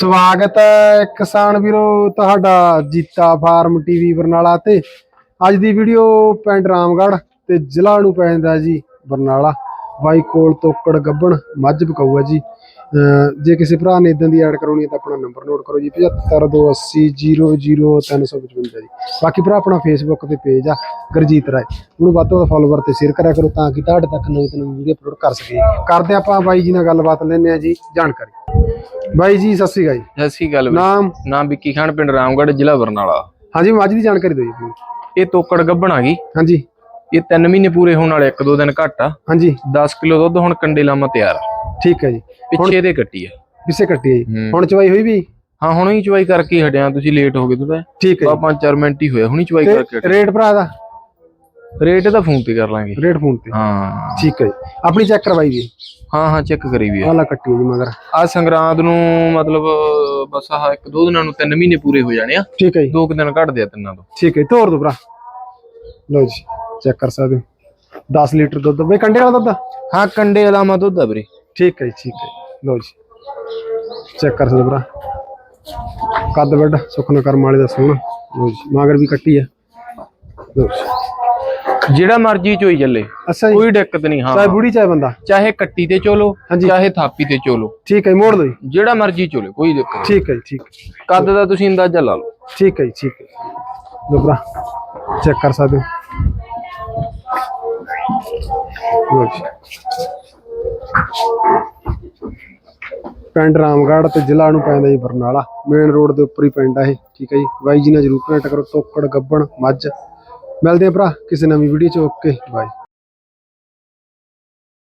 ਸਵਾਗਤ ਹੈ ਕਿਸਾਨ ਵੀਰੋ ਤੁਹਾਡਾ ਜੀਤਾ ਫਾਰਮ ਟੀਵੀ ਬਰਨਾਲਾ ਤੇ। ਅੱਜ ਦੀ ਵੀਡੀਓ ਪਿੰਡ ਰਾਮਗੜ੍ਹ ਤੇ ਜ਼ਿਲ੍ਹਾ ਨੂੰ ਪੈਂਦਾ ਜੀ ਬਰਨਾਲਾ। ਬਾਈ ਕੋਲ ਤੋਕੜ ਗੱਬਣ ਮੱਝ ਬਕਾਊ ਹੈ ਜੀ। ਜੇ ਕਿਸੇ ਭਰਾ ਨੇ ਇਦਾਂ ਦੀ ਐਡ ਕਰਾਉਣੀ ਹੈ ਤਾਂ ਆਪਣਾ ਨੰਬਰ ਨੋਟ ਕਰੋ ਜੀ 7528000355 ਜੀ। ਬਾਕੀ ਭਰਾ ਆਪਣਾ ਫੇਸਬੁੱਕ ਤੇ ਪੇਜ ਆ ਗੁਰਜੀਤ ਰਾਏ। ਉਹਨੂੰ ਵੱਧ ਤੋਂ ਵੱਧ ਫਾਲੋਵਰ ਤੇ ਸ਼ੇਅਰ ਕਰਿਆ ਕਰੋ ਤਾਂ ਕਿ ਤੁਹਾਡੇ ਤੱਕ ਨਵੀਂ ਤੋਂ ਨਵੀਂ ਵੀਡੀਓ ਅਪਲੋਡ ਕਰ ਸਕੀਏ। ਕਰਦੇ ਆਪਾਂ ਬਾਈ ਜੀ ਨਾਲ ਗੱਲਬਾਤ ਲੈਂਦੇ ਆ ਜੀ ਜਾਣਕਾਰੀ। ਬਾਈ ਜੀ ਸਤਿ ਸ਼੍ਰੀ ਅਕਾਲ ਜੀ। ਸਤਿ ਸ਼੍ਰੀ ਅਕਾਲ। ਨਾਮ? ਨਾਮ ਵਿੱਕੀ ਖਾਨ ਪਿੰਡ ਰਾਮਗੜ੍ਹ ਜ਼ਿਲ੍ਹਾ ਬਰਨਾਲਾ। ਹਾਂਜੀ ਮੱਝ ਦੀ ਜਾਣਕਾਰੀ ਦਿਓ ਜੀ ਇਹ ਤੋਕੜ ਗੱਭਣ ਆ ਗਈ। ਹਾਂਜੀ। ਇਹ 3 ਮਹੀਨੇ ਪੂਰੇ ਹੋਣ ਵਾਲੇ ਇੱਕ ਦੋ ਦਿਨ ਘੱਟ ਆ। ਹਾਂਜੀ। 10 ਕਿਲੋ ਦੁੱਧ ਹੁਣ ਕੰਡੇ ਲਾਮਾ ਤਿਆਰ ਆ। ਠੀਕ ਹੈ ਜੀ। ਪਿੱਛੇ ਦੇ ਕੱਟੀ ਆ। ਪਿੱਛੇ ਕੱਟੀ ਹੈ ਜੀ। ਹੁਣ ਚਵਾਈ ਹੋਈ ਵੀ? ਹਾਂ ਹੁਣੇ ਹੀ ਚਵਾਈ ਕਰਕੇ ਹਟਿਆ। ਤੁਸੀਂ ਲੇਟ ਹੋ ਗਏ ਥੋੜਾ ਠੀਕ ਹੈ ਬਾ 5-4 ਮਿੰਟ ਹੀ ਹੋਇਆ ਹੁਣੀ ਚਵਾਈ ਕਰਕੇ ਰੇਟ ਭਰਾ ਦਾ? ਰੇਟ ਇਹਦਾ ਫੋਨ ਤੇ ਕਰ ਲਾਂਗੇ। ਰੇਟ ਫੋਨ ਤੇ? ਹਾਂ। ਠੀਕ ਹੈ ਜੀ। ਆਪਣੀ ਚੈੱਕ ਕਰਵਾਈ ਜੀ ਹਾਂ? ਹਾਂ ਚੈੱਕ ਕਰੀ ਵੀ ਆ। ਆਲਾ ਕੱਟੀ ਜੀ ਮਗਰ। ਆ ਸੰਗਰਾਂਦ ਨੂੰ ਮਤਲਬ ਬਸ ਆਹ ਇੱਕ ਦੋ ਦਿਨਾਂ ਨੂੰ 3 ਮਹੀਨੇ ਪੂਰੇ ਹੋ ਜਾਣੇ ਆ। ਠੀਕ ਹੈ ਜੀ। ਦੋ ਕੁ ਦਿਨ ਘੱਟਦੇ ਆ ਤਿੰਨਾਂ ਤੋਂ। ਠੀਕ ਹੈ ਤੋਰ ਦੋ ਭਰਾ। ਲਓ ਜੀ। ਚੈੱਕ ਕਰ ਸਕਦੇ ਹੋ। 10 ਲੀਟਰ ਦੁੱਧ। ਬਈ ਕੰਡੇ ਵਾਲਾ ਦੁੱਧ ਹਾਂ ਕੰਡੇ ਲਾਮਾ ਦੁੱਧ ਆ ਵੀਰੇ। ਠੀਕ ਹੈ ਜੀ ਠੀਕ ਹੈ। ਲਓ ਜੀ। ਚੈੱਕ ਕਰ ਸਕਦੇ ਭਰਾ। ਕੱਦ ਵੱਡ ਸੁਖਨਾ ਕਰਮ ਵਾਲੇ ਦਾ ਸੋਹਣਾ। ਲਓ ਜੀ ਮਗਰ ਵੀ ਕੱਟੀ ਹੈ ਲਓ ਜੀ। ਜਿਹੜਾ ਮਰਜ਼ੀ ਚੋਈ ਚੱਲੇ। ਕੋਈ ਦਿੱਕਤ ਨਹੀਂ ਹਾਂ ਚਾਹੇ ਬੁੜੀ ਚਾਹੇ ਬੰਦਾ। ਚਾਹੇ ਕੱਟੀ ਤੇ ਚੋਲੋ। ਚਾਹੇ ਥਾਪੀ ਤੇ ਚੋਲੋ। ਠੀਕ ਹੈ ਮੋੜ ਦੋ ਜੀ। ਜਿਹੜਾ ਮਰਜ਼ੀ ਚੋਲੇ ਕੋਈ ਦਿੱਕਤ ਨਹੀਂ। ਠੀਕ ਹੈ ਠੀਕ ਕੱਦ ਦਾ ਤੁਸੀਂ ਅੰਦਾਜ਼ਾ ਲਾ ਲਓ। ਠੀਕ ਹੈ ਜੀ ਠੀਕ ਹੈ। ਲੋ ਭਰਾ ਚੈੱਕ ਕਰ ਸਕਦੇ ਹੋ। ਪਿੰਡ ਰਾਮਗੜ੍ਹ ਤੇ ਜ਼ਿਲ੍ਹਾ ਨੂੰ ਪੈਂਦਾ ਜੀ ਬਰਨਾਲਾ। ਮੇਨ ਰੋਡ ਦੇ ਉੱਪਰ ਹੀ ਪਿੰਡ ਆ ਇਹ, ਠੀਕ ਹੈ ਜੀ? ਬਾਈ ਜੀ ਨਾਲ ਜਰੂਰ ਕਨੈਕਟ ਕਰੋ, ਤੋਕੜ, ਗੱਬਣ, ਮੱਝ। ਮਿਲਦੇ ਆ ਭਰਾ, ਕਿਸੇ ਨਵੀਂ ਵੀਡੀਓ ਚ, ਓਕੇ ਬਾਏ